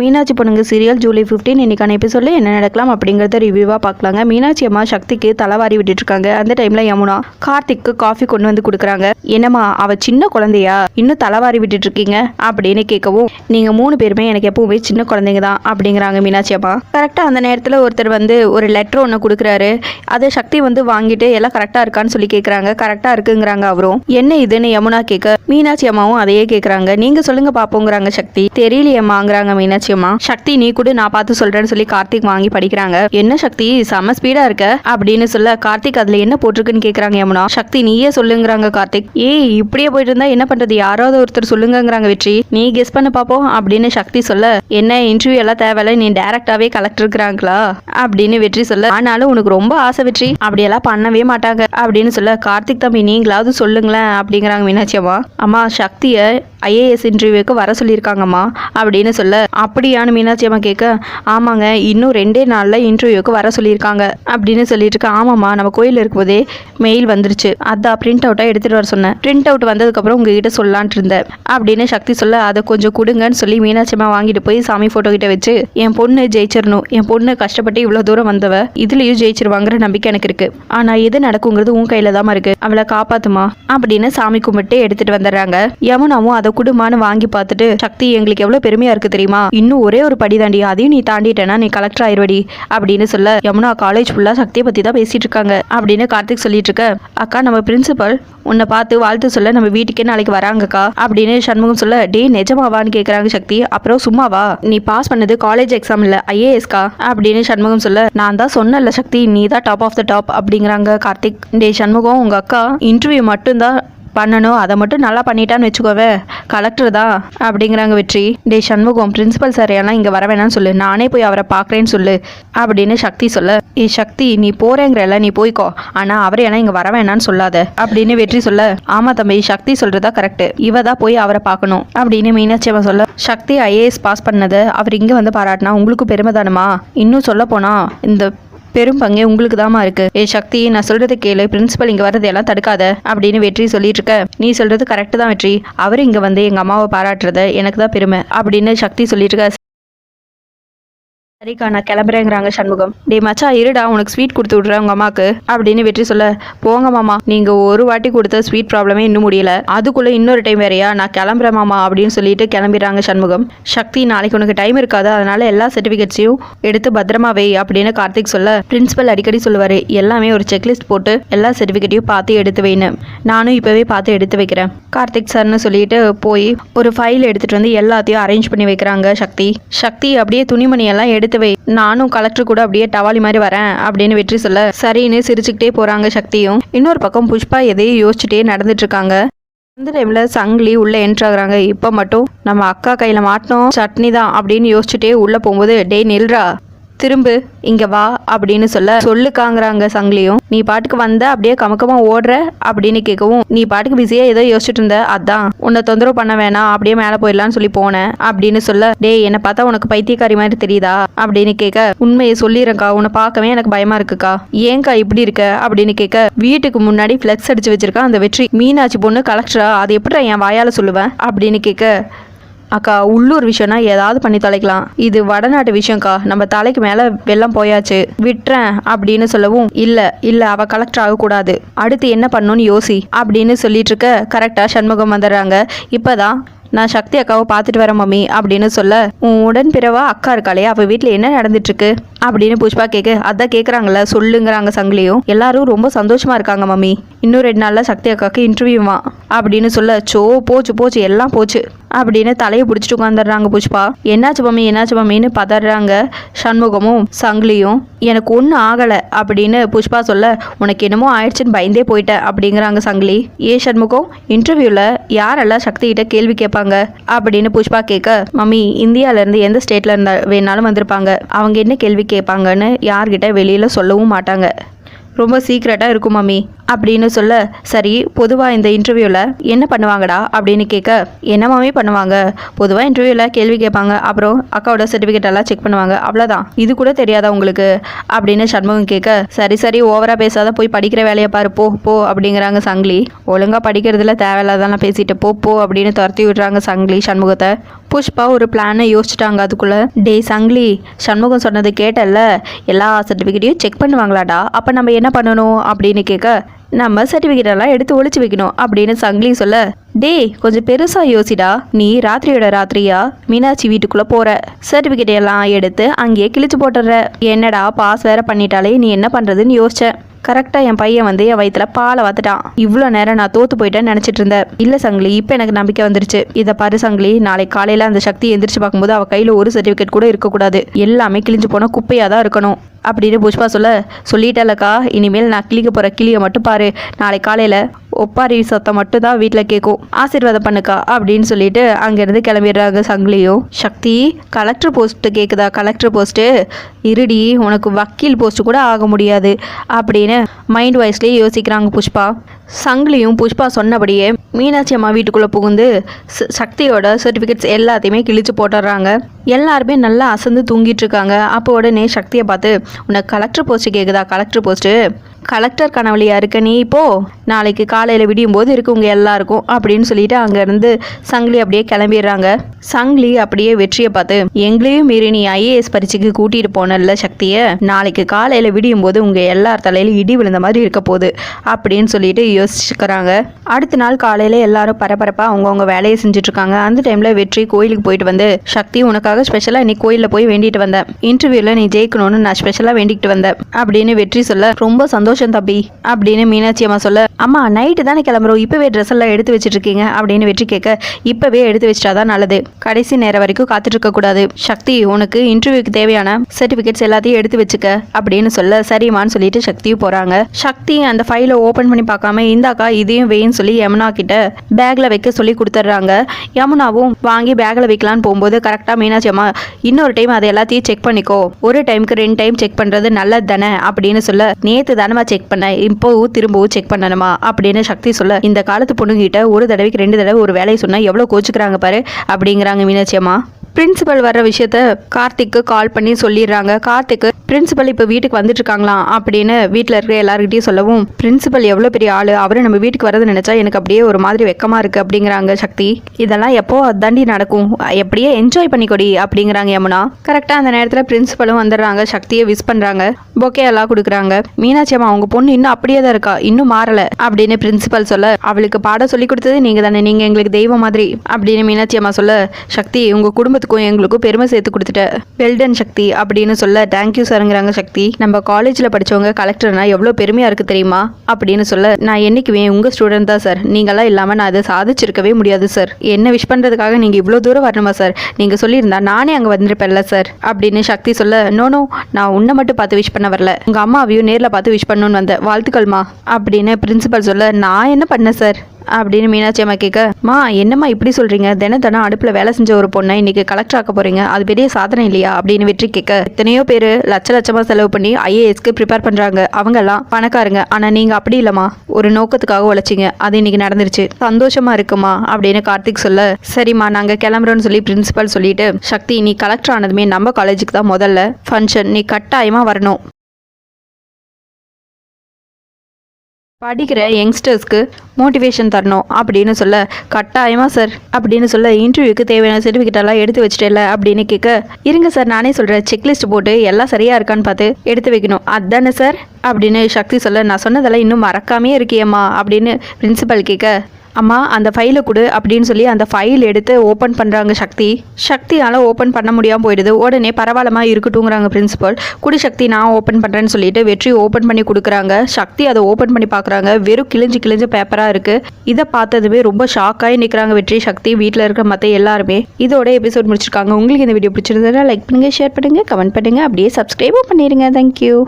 மீனாட்சி பொண்ணுங்க serial July fifteen இன்றைக்கான எபிசோடில் என்ன நடக்கலாம் அப்படிங்கறத ரிவ்யூவாக பார்க்கலாங்க. மீனாட்சி அம்மா சக்திக்கு தலைவாரி விட்டுட்ருக்காங்க அந்த டைமில் யமுனா கார்த்திக்கு காஃபி கொண்டு வந்து கொடுக்குறாங்க. என்னம்மா அவள் சின்ன குழந்தையா? இன்னும் தலைவாரி விட்டுட்டு இருக்கீங்க அப்படின்னு கேட்கவும் நீங்கள் மூணு பேருமே எனக்கு எப்பவுமே சின்ன குழந்தைங்க தான் அப்படிங்கிறாங்க மீனாட்சி அம்மா. கரெக்டாக அந்த நேரத்தில் ஒருத்தர் வந்து ஒரு லெட்டர் ஒன்று கொடுக்குறாரு. அதை சக்தி வந்து வாங்கிட்டு எல்லாம் கரெக்டாக இருக்கான்னு சொல்லி கேட்குறாங்க. கரெக்டாக இருக்குங்கிறாங்க அவரும். என்ன இதுன்னு யமுனா கேட்க? மீனாட்சி அம்மாவும் அதையே கேட்குறாங்க. நீங்கள் சொல்லுங்கள் பார்ப்போங்கிறாங்க சக்தி. தெரியலையம்மாங்கிறாங்க மீனாட்சி அம்மா சக்தி நீ கூட நான் பார்த்து சொல்றேன்னு சொல்லி கார்த்திக் வாங்கி படிக்கிறாங்க. என்ன சக்தி செம ஸ்பீடா இருக்க? அப்படின்னு சொல்ல கார்த்திக் அதுல என்ன போட்டிருக்குன்னு கேக்குறாங்க யமுனா. சக்தி நீயே சொல்லுங்கிறாங்க கார்த்திக். ஏய் இப்படியே போயிட்டு இருந்தா என்ன பண்றது? யாராவது ஒருத்தர் சொல்லுங்கங்கிறாங்க வெற்றி. நீ கெஸ் பண்ண பாப்போம் அப்படின்னு சக்தி சொல்ல என்ன இன்டர்வியூ எல்லாம் தேவையில்ல நீ டேரக்டாவே கலெக்டர் இருக்கிறாங்களா அப்படின்னு வெற்றி சொல்ல ஆனாலும் உனக்கு ரொம்ப ஆசை வெற்றி. அப்படியெல்லாம் பண்ணவே மாட்டாங்க. அப்படின்னு சொல்ல கார்த்திக் தம்பி நீங்களாவது சொல்லுங்களேன் அப்படிங்கிறாங்க மீனாட்சி அம்மா. அம்மா சக்தியை ஐஏஎஸ் இன்டர்வியூக்கு வர சொல்லியிருக்காங்கம்மா அப்படின்னு சொல்ல அப்படியான்னு மீனாட்சி அம்மா கேட்க ஆமாங்க இன்னும் ரெண்டே நாளில் இன்டர்வியூக்கு வர சொல்லியிருக்காங்க அப்படின்னு சொல்லிட்டு இருக்க ஆமாம்மா நம்ம கோயில் இருக்கும்போதே மெயில் வந்துருச்சு. அதான் பிரிண்ட் அவுட்டாக எடுத்துகிட்டு வர சொன்னேன். பிரிண்ட் அவுட் வந்ததுக்கப்புறம் உங்ககிட்ட சொல்லலான்ட்டு இருந்தேன் அப்படின்னு சக்தி சொல்ல அதை கொஞ்சம் கொடுங்கன்னு சொல்லி மீனாட்சி அம்மா வாங்கிட்டு போய் சாமி ஃபோட்டோ கிட்ட வச்சு என் பொண்ணு ஜெயிச்சிடணும். என் பொண்ணு கஷ்டப்பட்டு இவ்வளோ தூரம் வந்தவ இதுலேயும் ஜெயிச்சிருவாங்கிற நம்பிக்கை எனக்கு இருக்கு. ஆனால் எது நடக்குங்கிறது உன் கையில தான் இருக்கு. அவளை காப்பாத்துமா அப்படின்னு சாமி கும்பிட்டு எடுத்துட்டு வந்துடுறாங்க. யமுனாவும் அதை குடுமான்னு வாங்கி பார்த்துட்டு சக்தி எங்களுக்கு எவ்வளோ பெருமையா இருக்கு தெரியுமா? இன்னும் ஒரே ஒரு படி தாண்டி அதையும் நீ தாண்டிட்டேன்னா நீ கலெக்டர் ஆயிடுவடி அப்படின்னு சொல்ல யமுனா காலேஜ் ஃபுல்லாக சக்தியை பற்றி தான் பேசிட்டு இருக்காங்க அப்படின்னு கார்த்திக் சொல்லிட்டு இருக்க. அக்கா நம்ம பிரின்சிபல் உன்னை பார்த்து வாழ்த்து சொல்ல நம்ம வீட்டுக்கே நாளைக்கு வராங்கக்கா அப்படின்னு சண்முகம் சொல்ல டே நிஜமாவான்னு கேட்குறாங்க சக்தி அப்புறம் சும்மாவா? நீ பாஸ் பண்ணது காலேஜ் எக்ஸாம் இல்லை ஐஏஎஸ்கா அப்படின்னு சண்முகம் சொல்ல நான் தான் சொன்னல சக்தி நீ தான் டாப் ஆஃப் த டாப் அப்படிங்கிறாங்க கார்த்திக். டே சண்முகம் உங்கள் அக்கா இன்டர்வியூ மட்டும்தான் பண்ணணும். அதை மட்டும் நல்லா பண்ணிட்டான்னு வச்சுக்கோவே. கலெக்டர் தான் அப்படிங்கிறாங்க வெற்றி. டே சண்முகம் பிரின்சிபல் சார் எல்லாம் இங்கே வர வேணாம்னு சொல்லு. நானே போய் அவரை பார்க்குறேன்னு சொல்லு அப்படின்னு சக்தி சொல்ல. ஏ சக்தி நீ போறேங்கிறல நீ போய்க்கோ. ஆனால் அவரை எல்லாம் இங்கே வர வேணாம்னு சொல்லாத. அப்படின்னு வெற்றி சொல்ல. ஆமாம் தம்பி சக்தி சொல்கிறதா கரெக்ட் இவ தான் போய் அவரை பார்க்கணும். அப்படின்னு மீனாட்சி அம்மா சொல்ல. சக்தி ஐஏஎஸ் பாஸ் பண்ணதை அவர் இங்கே வந்து பாராட்டினா உங்களுக்கு பெருமை தானுமா? இன்னும் சொல்ல போனால் இந்த பெரும் பங்கே உங்களுக்கு தாமா இருக்கு. ஏ சக்தி நான் சொல்றது கேளு. பிரின்சிபல் இங்க வர்றது எல்லாம் தடுக்காத. அப்படின்னு வெற்றி சொல்லிட்டு இருக்க நீ சொல்றது கரெக்ட் தான் வெற்றி. அவர் இங்க வந்து எங்க அம்மாவை பாராட்டுறது எனக்கு தான் பெருமை. அப்படின்னு சக்தி சொல்லிட்டு இருக்க சரிக்கா நான் கிளம்புறேங்கிறாங்க சண்முகம். டே மச்சா இருடா உனக்கு ஸ்வீட் கொடுத்து விட்றேன் உங்க அம்மாக்கு அப்படின்னு வெற்றி சொல்ல போங்க மாமா நீங்க ஒரு வாட்டி கொடுத்த ஸ்வீட் ப்ராப்ளமே இன்னும் முடியல. அதுக்குள்ள இன்னொரு டைம் வேறையா நான் கிளம்புறேன் மாமா அப்படின்னு சொல்லிட்டு கிளம்பிடுறாங்க சண்முகம். சக்தி நாளைக்கு உனக்கு டைம் இருக்காது? அதனால எல்லா சர்டிஃபிகேட்ஸையும் எடுத்து பத்திரமா வை அப்படின்னு கார்த்திக் சொல்ல பிரின்சிபல் அடிக்கடி சொல்லுவாரு எல்லாமே ஒரு செக்லிஸ்ட் போட்டு எல்லா சர்டிஃபிகேட்டையும் பார்த்து எடுத்து வைன்னு. நானும் இப்பவே பார்த்து எடுத்து வைக்கிறேன். கார்த்திக் சார்னு சொல்லிட்டு போய் ஒரு ஃபைல் எடுத்துட்டு வந்து எல்லாத்தையும் அரேஞ்ச் பண்ணி வைக்கிறாங்க சக்தி. சக்தி அப்படியே துணிமணி எல்லாம் எடுத்து வை. நானும் கலெக்டர் கூட அப்படியே டவாலி மாதிரி வரேன் அப்படின்னு வெற்றி சொல்ல சரின்னு சிரிச்சுக்கிட்டே போறாங்க சக்தியும். இன்னொரு பக்கம் புஷ்பா எதையும் யோசிச்சுட்டே நடந்துட்டு இருக்காங்க அந்த டைம்ல சங்கிலி உள்ள என்ட்ரு ஆகுறாங்க. இப்போ மட்டும் நம்ம அக்கா கையில மாட்டினோம் சட்னி தான் அப்படின்னு யோசிச்சுட்டே உள்ள போகும்போது டேய் நில்ரா திரும்பு இங்க வா அப்படின்னு சொல்ல சொல்லுக்காங்கிறாங்க சங்கிலியும். நீ பாட்டுக்கு வந்த அப்படியே கமக்கமா ஓடுற அப்படின்னு கேட்கவும் நீ பாட்டுக்கு பிஸியா ஏதோ யோசிச்சுட்டு இருந்த அதான். உன்னை தொந்தரவு பண்ண வேணாம் அப்படியே மேலே போயிடலாம்னு சொல்லி போனேன் அப்படின்னு சொல்ல டேய் என்னை பார்த்தா உனக்கு பைத்தியக்காரி மாதிரி தெரியுதா? அப்படின்னு கேட்க உண்மையை சொல்லிடுறேன்க்கா உன்னை பார்க்கவே எனக்கு பயமா இருக்குக்கா. ஏங்கா இப்படி இருக்க? அப்படின்னு கேட்க வீட்டுக்கு முன்னாடி ஃப்ளெக்ஸ் அடிச்சு வச்சிருக்கா அந்த வெற்றி. மீனாட்சி பொண்ணு கலெக்டரா அது எப்படி என் வாயால சொல்லுவேன் அப்படின்னு கேட்க அக்கா உள்ளூர் விஷயம்னா ஏதாவது பண்ணி தொலைக்கலாம். இது வடநாட்டு விஷயம்க்கா. நம்ம தலைக்கு மேலே வெள்ளம் போயாச்சு. விட்டுறேன் அப்படின்னு சொல்லவும் இல்லை இல்லை அவ கலெக்டர் ஆகக்கூடாது. அடுத்து என்ன பண்ணணும்னு யோசி அப்படின்னு சொல்லிட்டு இருக்க கரெக்டாக சண்முகம் வந்துடுறாங்க. இப்பதான் நான் சக்தி அக்காவை பார்த்துட்டு வரேன் மம்மி அப்படின்னு சொல்ல உன் உடன் பிறவா அக்கா இருக்காளே அவள் வீட்டில் என்ன நடந்துட்டு இருக்கு அப்படின்னு புஷ்பா கேட்க அதான் கேட்குறாங்கள சொல்லுங்கிறாங்க சங்கிலியும். எல்லாரும் ரொம்ப சந்தோஷமா இருக்காங்க மம்மி. இன்னும் ரெண்டு நாளில் சக்தி அக்காவுக்கு இன்டர்வியூவா அப்படின்னு சொல்ல சோ போச்சு போச்சு எல்லாம் போச்சு. அப்படின்னு தலையை பிடிச்சிட்டு உட்காந்துடுறாங்க புஷ்பா. என்னாச்சு மம்மி என்னாச்சு மம்மின்னு பதறாங்க. சண்முகமும் சங்கிலியும் எனக்கு ஒன்றும் ஆகலை அப்படின்னு புஷ்பா சொல்ல உனக்கு என்னமோ ஆயிடுச்சுன்னு பயந்தே போயிட்டேன் அப்படிங்கிறாங்க சங்கிலி. ஏ சண்முகம் இன்டர்வியூவில் யாரெல்லாம் சக்தி கிட்ட கேள்வி கேட்பாங்க? அப்படின்னு புஷ்பா கேட்க மம்மி இந்தியாவிலேருந்து எந்த ஸ்டேட்டில் இருந்தா வேணாலும் வந்திருப்பாங்க. அவங்க என்ன கேள்வி கேட்பாங்கன்னு யார்கிட்ட வெளியில் சொல்லவும் மாட்டாங்க. ரொம்ப சீக்ரெட்டாக இருக்கும் மம்மி. அப்படின்னு சொல்ல சரி பொதுவாக இந்த இன்டர்வியூவில் என்ன பண்ணுவாங்கடா அப்படின்னு கேட்க என்னமாவே பண்ணுவாங்க. பொதுவாக இன்டர்வியூவில் கேள்வி கேட்பாங்க. அப்புறம் அக்காவோட சர்டிஃபிகேட் எல்லாம் செக் பண்ணுவாங்க. அவ்வளோதான் இது கூட தெரியாதா உங்களுக்கு? அப்படின்னு சண்முகம் கேட்க சரி சரி ஓவராக பேசாத போய் படிக்கிற வேலையை பாரு போ போ அப்படிங்கிறாங்க சங்கிலி. ஒழுங்காக படிக்கிறதுல தேவையில்லாதான் பேசிட்டு போ போ அப்படின்னு துரத்தி விடுறாங்க சங்கிலி சண்முகத்தை. புஷ்பா ஒரு பிளானை யோசிச்சுட்டாங்க அதுக்குள்ளே. டேய் சங்கிலி சண்முகம் சொன்னது கேட்டல்ல எல்லா சர்டிஃபிகேட்டையும் செக் பண்ணுவாங்களாடா? அப்போ நம்ம என்ன பண்ணணும்? அப்படின்னு கேட்க நம்ம சர்டிஃபிகேட் எல்லாம் எடுத்து ஒழிச்சு வைக்கணும் அப்படின்னு சங்கிலி சொல்ல டேய் கொஞ்சம் பெருசா யோசிடா. நீ ராத்திரியோட ராத்திரியா? மீனாட்சி வீட்டுக்குள்ள போற. சர்டிபிகேட் எல்லாம் எடுத்து அங்கேயே கிழிச்சு போட்டுற என்னடா பாஸ் வேற பண்ணிட்டாலே நீ என்ன பண்றதுன்னு யோசிச்சேன் கரெக்டாக என் பையன் வந்து என் வயிற்றுல பாலை வாத்துட்டான். இவ்வளோ நேரம் நான் தோத்து போயிட்டேன்னு நினச்சிட்டு இருந்தேன். இல்லை சங்கிலி இப்போ எனக்கு நம்பிக்கை வந்துருச்சு. இதை பாரு சங்கிலி நாளைக்கு காலையில் அந்த சக்தி எந்திரிச்சு பார்க்கும்போது அவள் கையில் ஒரு சர்டிஃபிகேட் கூட இருக்கக்கூடாது. எல்லாமே கிழிஞ்சு போனால் குப்பையாக தான் இருக்கணும். அப்படின்னு புஷ்பா சொல்ல சொல்லிட்டேலக்கா இனிமேல் நான் கிளிக்க போகிற கிளியை மட்டும் பாரு. நாளைக்கு காலையில் ஒப்பாரி சத்தம் மட்டும் தான் வீட்டில் கேட்கும் ஆசீர்வாதம் பண்ணுக்கா அப்படின்னு சொல்லிட்டு அங்கேருந்து கிளம்பிடுறாங்க சங்கிலியும் சக்தி கலெக்டர் போஸ்ட்டு கேட்குதா கலெக்டர் போஸ்ட்டு இருடி உனக்கு வக்கீல் போஸ்ட்டு கூட ஆக முடியாது அப்படின்னு மைண்ட் வாய்ஸ்லேயே யோசிக்கிறாங்க புஷ்பா. சங்கிலியும் புஷ்பா சொன்னபடியே மீனாட்சி அம்மா வீட்டுக்குள்ளே புகுந்து ச- சக்தியோட சர்டிஃபிகேட்ஸ் எல்லாத்தையுமே கிழிச்சு போட்டுடுறாங்க. எல்லாருமே நல்லா அசந்து தூங்கிட்டு இருக்காங்க. அப்போ உடனே சக்தியை பார்த்து உனக்கு கலெக்டர் போஸ்ட்டு கேட்குதா கலெக்டர் போஸ்ட்டு கலெக்டர் கனவழியா இருக்க நீ இப்போ நாளைக்கு காலையில் விடியும் போது இருக்கு உங்கள் எல்லாருக்கும் அப்படின்னு சொல்லிட்டு அங்கேருந்து சங்கிலி அப்படியே கிளம்பிடுறாங்க. சங்கிலி அப்படியே வெற்றியை பார்த்து எங்களையும் மீறி நீ ஐஏஎஸ் பரீட்சைக்கு கூட்டிகிட்டு போனல சக்தியை. நாளைக்கு காலையில் விடியும் போது உங்கள் எல்லார் தலையிலும் இடி விழுந்த மாதிரி இருக்க போகுது அப்படின்னு சொல்லிட்டு யோசிச்சுக்கிறாங்க. அடுத்த நாள் காலையில் எல்லாரும் பரபரப்பாக அவங்கவுங்க வேலையை செஞ்சுட்ருக்காங்க. அந்த டைமில் வெற்றி கோயிலுக்கு போயிட்டு வந்து சக்தி உனக்காக ஸ்பெஷலாக இன்னைக்கு கோயிலில் போய் வேண்டிட்டு வந்தேன் இன்டர்வியூவில் நீ ஜெயிக்கணும்னு நான் ஸ்பெஷலாக வேண்டிக்கிட்டு வந்தேன் அப்படின்னு வெற்றி சொல்ல ரொம்ப சந்தோஷம். தம்பி அப்படின்னு மீனாட்சி அம்மா சொல்ல அம்மா நைட்டு தானே கிளம்புறோம். இப்போவே ட்ரெஸ் எல்லாம் எடுத்து வச்சுட்டு இருக்கீங்க அப்படின்னு வெற்றி கேட்க இப்போவே எடுத்து வச்சிட்டாதான் நல்லது. கடைசி நேரம் வரைக்கும் காத்துட்டு இருக்க கூடாது. சக்தி உனக்கு இன்டர்வியூக்கு தேவையான சர்டிஃபிகேட்ஸ் எல்லாத்தையும் எடுத்து வச்சுக்க அப்படின்னு சொல்ல சரிம்மான்னு சொல்லிட்டு சக்தியும் போறாங்க. சக்தி அந்த ஃபைலை ஓபன் பண்ணி பார்க்காம இந்தாக்கா இதையும் வெயின்னு சொல்லி யமுனா கிட்ட பேக்ல வைக்க சொல்லி கொடுத்துட்றாங்க. யமுனாவும் வாங்கி பேக்ல வைக்கலான்னு போகும்போது கரெக்டாக மீனாட்சி அம்மா இன்னொரு டைம் அதை எல்லாத்தையும் செக் பண்ணிக்கோ. ஒரு டைமுக்கு ரெண்டு டைம் செக் பண்றது நல்லது தானே அப்படின்னு சொல்ல நேத்து தானமா செக் பண்ணேன் இப்போவும் திரும்பவும் செக் பண்ணணுமா அப்படின்னு சக்தி சொல்ல இந்த காலத்து பொண்ணுங்கிட்ட ஒரு தடவைக்கு ரெண்டு தடவை ஒரு வேலையை சொன்னால் எவ்வளோ கோச்சுக்கிறாங்க பாரு அப்படிங்கிறாங்க மீனாட்சி அம்மா. பிரின்சிபல் வர்ற விஷயத்த கார்த்திக்கு கால் பண்ணி சொல்லிடுறாங்க. கார்த்திக்கு பிரின்சிபல் இப்போ வீட்டுக்கு வந்துட்டு இருக்காங்களாம் அப்படின்னு வீட்டில் இருக்கிற எல்லாருக்கிட்டையும் சொல்லவும் பிரின்சிபல் எவ்வளோ பெரிய ஆள்? அவர் நம்ம வீட்டுக்கு வரதை நினைச்சா எனக்கு அப்படியே ஒரு மாதிரி வெக்கமாக இருக்குது அப்படிங்கிறாங்க சக்தி. இதெல்லாம் எப்போ அதாண்டி நடக்கும்? எப்படியே என்ஜாய் பண்ணிக்கொடி அப்படிங்கிறாங்க யமுனா. கரெக்டாக அந்த நேரத்தில் பிரின்சிபலும் வந்துடுறாங்க. சக்தியை விஷ் பண்ணுறாங்க பொக்கே எல்லாம் கொடுக்குறாங்க. மீனாட்சி அம்மா அவங்க பொண்ணு இன்னும் அப்படியே தான் இருக்கா? இன்னும் மாறல அப்படின்னு பிரின்சிபல் சொல்ல அவளுக்கு பாடம் சொல்லி கொடுத்தது நீங்கள் தானே நீங்கள் எங்களுக்கு தெய்வம் மாதிரி அப்படின்னு மீனாட்சி அம்மா சொல்ல சக்தி உங்கள் குடும்பத்துக்கும் எங்களுக்கும் பெருமை சேர்த்து கொடுத்துட்ட. வெல்டன் சக்தி அப்படின்னு சொல்ல தேங்க்யூ சாருங்கிறாங்க சக்தி. நம்ம காலேஜில் படிச்சவங்க கலெக்டர்னா எவ்வளோ பெருமையாக இருக்குது தெரியுமா? அப்படின்னு சொல்ல நான் என்னைக்குமே உங்கள் ஸ்டூடெண்ட் தான் சார் நீங்களாம் இல்லாமல் நான் அதை சாதிச்சிருக்கவே முடியாது சார் என்ன விஷ் பண்ணுறதுக்காக நீங்கள் இவ்வளோ தூரம் வரணுமா சார் நீங்கள் சொல்லியிருந்தா நானே அங்கே வந்திருப்பேன்ல சார் அப்படின்னு சக்தி சொல்ல நோ நோ நான் உன்னை மட்டும் பார்த்து விஷ் பண்ண வரல. உங்கள் அம்மாவையும் நேரில் பார்த்து விஷ் பண்ணணும்னு வந்தேன். வாழ்த்துக்கள்மா. அப்படின்னு பிரின்சிபல் சொல்ல நான் என்ன பண்ணேன் சார் அப்படின்னு மீனாட்சி அம்மா கேட்க மா என்னம்மா இப்படி சொல்றீங்க? தினம் தினம் அடுப்புல வேலை செஞ்ச ஒரு பொண்ணை இன்னைக்கு கலெக்டர் ஆக்க போறீங்க. அது பெரிய சாதனை இல்லையா? அப்படின்னு வெற்றி கேட்க எத்தனையோ பேர் லட்ச லட்சமா செலவு பண்ணி ஐஏஎஸ்க்கு ப்ரிப்பேர் பண்றாங்க. அவங்க எல்லாம் பணக்காரங்க. ஆனா நீங்க அப்படி இல்லம்மா. ஒரு நோக்கத்துக்காக உழைச்சிங்க. அது இன்னைக்கு நடந்துருச்சு. சந்தோஷமா இருக்குமா? அப்படின்னு கார்த்திக் சொல்ல சரிம்மா நாங்க கிளம்புறோம்னு சொல்லி பிரின்சிபல் சொல்லிட்டு சக்தி நீ கலெக்டர் ஆனதுமே நம்ம காலேஜுக்கு தான் முதல்ல. ஃபங்க்ஷன் நீ கட்டாயமா வரணும். படிக்கிற யங்ஸ்டர்ஸ்க்கு மோட்டிவேஷன் தரணும் அப்படின்னு சொல்ல கட்டாயமாக சார் அப்படின்னு சொல்ல இன்டர்வியூக்கு தேவையான சர்டிஃபிகேட் எல்லாம் எடுத்து வச்சுட்டேல அப்படின்னு கேட்க இருங்க சார் நானே சொல்கிறேன் செக்லிஸ்ட் போட்டு எல்லாம் சரியாக இருக்கான்னு பார்த்து எடுத்து வைக்கணும். அதானே சார் அப்படின்னு சக்தி சொல்ல நான் சொன்னதெல்லாம் இன்னும் மறக்காமே இருக்கியம்மா அப்படின்னு பிரின்சிபல் கேட்க அம்மா அந்த ஃபைலை கொடு அப்படின்னு சொல்லி அந்த ஃபைல் எடுத்து ஓப்பன் பண்ணுறாங்க சக்தி. சக்தியால் ஓப்பன் பண்ண முடியாமல் போயிடுது. உடனே பரவாயில்லமா இருக்கட்டுங்கிறாங்க பிரின்ஸிபல் குடி சக்தி நான் ஓப்பன் பண்ணுறேன்னு சொல்லிட்டு வெற்றி ஓப்பன் பண்ணி கொடுக்குறாங்க. சக்தி அதை ஓப்பன் பண்ணி பார்க்குறாங்க. வெறும் கிழிஞ்சு கிழிஞ்ச பேப்பராக இருக்குது இதை பார்த்ததுமே ரொம்ப ஷாக்காகி நிற்கிறாங்க வெற்றி சக்தி வீட்டில் இருக்கிற மற்ற எல்லாருமே. இதோட எபிசோட் முடிச்சிருக்காங்க. உங்களுக்கு இந்த வீடியோ பிடிச்சிருந்ததுன்னா லைக் பண்ணுங்கள் ஷேர் பண்ணுங்கள் கமெண்ட் பண்ணுங்கள் அப்படியே சப்ஸ்கிரைபும் பண்ணிடுங்க தேங்க்யூ